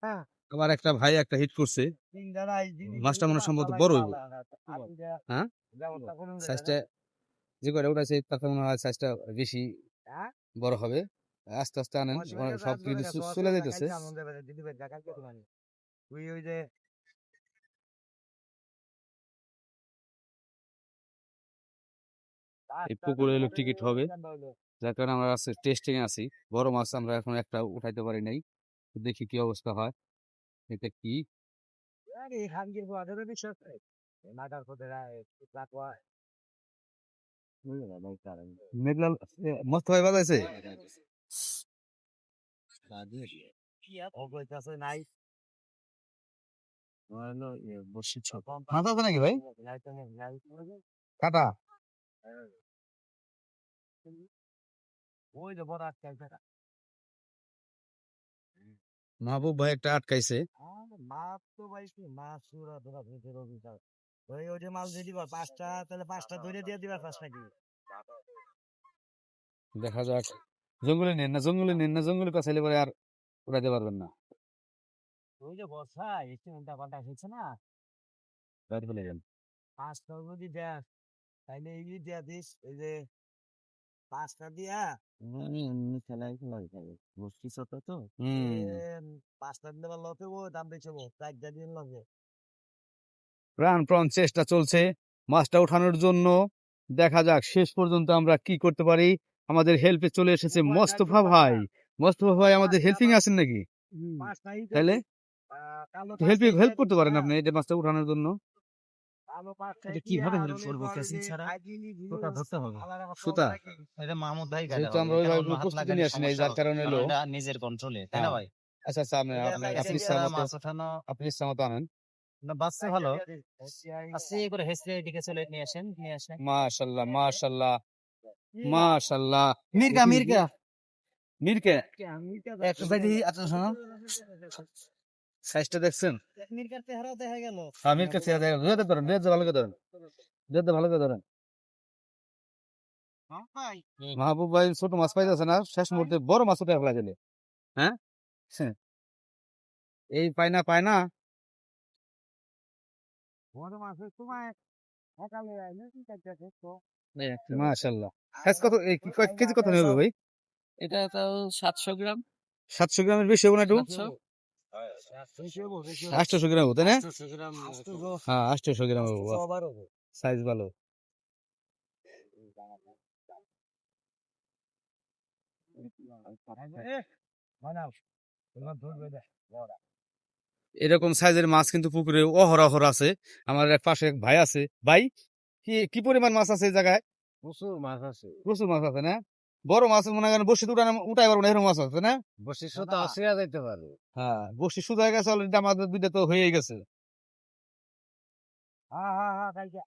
হ্যাঁ। আমার একটা ভাই একটা হিট করছে। মাছটা মনে সম্ভবত বড় হইবো। হ্যাঁ? সাইজটা যে করে উঠাইছে তাতে মনে হয় সাইজটা বেশি হ্যাঁ? বড় হবে। আস্তে আস্তে আনেন। সব চু- চলে যাইতেছে। এই পুকুরে টিকিট হবে। যার কারণে আমরা আছে টেস্টিং আছি। বড় মাছ আমরা এখন একটা উঠাইতে পারি নাই। দেখি কি অবস্থা হয়। এটা কি? আরে খানগির বাজারে বিশ্বাস নাটার কোতে রাখবা মেঘলা মস্ত বাজাইছে নাই। আছে নাকি ভাই? কাটা? ওই যে বড় আটকাই ফেরা মাহবুব ভাই একটা আটকাইছে। মাছ তো পাইছি মাছ পুরা ধরা ধরতে রবি ওই ওই যে মাছ দিয়ে দিবা পাঁচটা তাহলে পাঁচটা ধরে দিয়ে দিবা পাঁচটা কি দেখা যাক। জঙ্গলে নেন না জঙ্গলে নেন না জঙ্গলে কাছাইলে পরে আর উড়াইতে পারবেন না। ওই যে বর্ষা একটু উল্টা পাল্টা হয়েছে না? বাইরে ফেলে যান পাঁচটা যদি দেখ তাইলে এই দিয়া দিস এই যে পাঁচটা দিয়া আমি এমনি খেলাই খেলাই খাই গোষ্ঠী ছোট তো পাঁচটা দিলে ভালো হতে ও দাম বেচে চারটা দিন লাগে। প্রাণ প্রাণ চেষ্টা চলছে মাছটা ওঠানোর জন্য। দেখা যাক শেষ পর্যন্ত আমরা কি করতে পারি। আমাদের হেল্পে চলে এসেছে মোস্তফা ভাই। মোস্তফা ভাই আমাদের হেল্পিং আছেন নাকি? পাঁচটাই তো, তাইলে? আহ, কালো হেল্প হেল্প করতে পারেন আপনি এই মাছটা উঠানোর জন্য। এটা কীভাবে আর help হলে করব? যে ছাড়া? আইডিলি ধরতে হবে। সুতা? এটা মাহমুদ ভাই যেহেতু আমরা ওইভাবে কোনো নিয়ে আসি নাই, যার কারণে হলো- নিজের কন্ট্রোলে তাই না হ্যাঁ। ভাই? আচ্ছা আচ্ছা আপনি এটা আপনি- মতো আনেন। না বাচ্চা ভালো। হ্যাঁ, আস্তে করে হেসে এদিকে চলে নিয়ে আসেন নিয়ে আসেন। মাশাল্লাহ মাশাল্লাহ মাশাল্লাহ মির্কা মির্কা মির্কা একটা সাইডে আচ্ছা শোনো। সাইজটা দেখছেন? মির্কার দেখা গেল। হ্যাঁ ধরেন ভালো করে ধরেন। ভালো করে ধরেন। হ্যাঁ মাহবুব ভাই ছোট মাছ পাইতেছে না শেষ মুহূর্তে বড় মাছ উঠে ফেলা দিলে। হ্যাঁ? হ্যাঁ। এই পায় না পায় না। মাশাল্লাহ কত কয় কেজি কত নেবে ভাই? এটা তাও সাতশো গ্রাম। সাতশো গ্রামের বেশি হবে না একটু? আটশোশো গ্রাম হতে না? হ্যাঁ আটশোশো গ্রাম সাইজ ভালো। এরকম সাইজের মাছ কিন্তু পুকুরে অহরহর আছে। আমার এক পাশে এক ভাই আছে। ভাই কি কি পরিমাণ মাছ আছে এই জায়গায়? প্রচুর মাছ আছে। প্রচুর মাছ আছে না? বড় মাছ মনে করেন বসে উঠানো উঠাই পারব না এরকম মাছ আছে না? বসে সুতা আসিয়া যাইতে পারবে হ্যাঁ বসে সুতা হয়ে গেছে অলরেডি আমাদের দুইটা তো হয়ে গেছে। হ্যাঁ হ্যাঁ হ্যাঁ কালকে